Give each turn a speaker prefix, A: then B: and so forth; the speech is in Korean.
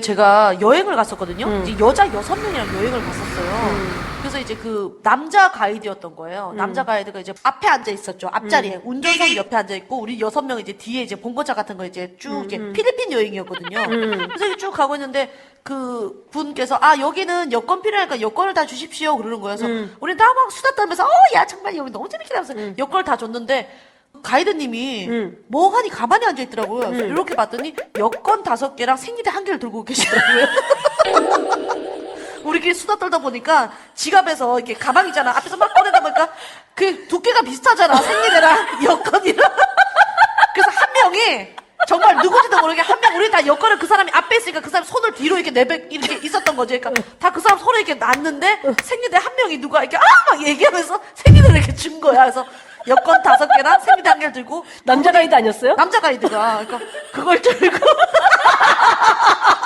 A: 제가 여행을 갔었거든요.
B: 음.
A: 이제 여자 여섯 명이랑 여행을 갔었어요. 그래서 이제 그 남자 가이드였던
B: 음.
A: 거예요. 남자 가이드가 이제 앞에 앉아 있었죠. 앞자리에 운전석 옆에 앉아 있고 우리 여섯 명 이제 뒤에 이제 봉고차 같은 거 이제 쭉
B: 음,
A: 이렇게 필리핀 여행이었거든요. 그래서 이렇게 쭉 가고 있는데 그 분께서 아 여기는 여권 필요하니까 여권을 다 주십시오 그러는 거예요. 그래서
B: 음.
A: 우리 나막 수다 떨면서 어야 정말 여기 너무 재밌게 하면서 여권을 다 줬는데 가이드님이
B: 음.
A: 멍하니 가만히 앉아 있더라고요. 그래서 이렇게 봤더니 여권 다섯 개랑 생리대 한 개를 들고 계시더라고요. 우리끼리 수다 떨다 보니까 지갑에서 이렇게 가방 있잖아. 앞에서 막 꺼내다 보니까 그 두께가 비슷하잖아. 생리대랑 여권이랑. 그래서 한 명이 정말 누구지도 모르게 한 명 우리 다 여권을 그 사람이 앞에 있으니까 그 사람이 손을 뒤로 이렇게 내뱉 이렇게 있었던 거지. 그러니까 다 그 사람 손에 이렇게 놨는데 생리대 한 명이 누가 이렇게 아 막 얘기하면서 생리대를 이렇게 준 거야. 그래서 여권 다섯 개랑 생리단계를 들고
B: 남자 가이드 아니었어요?
A: 남자 가이드가 그러니까 그걸 들고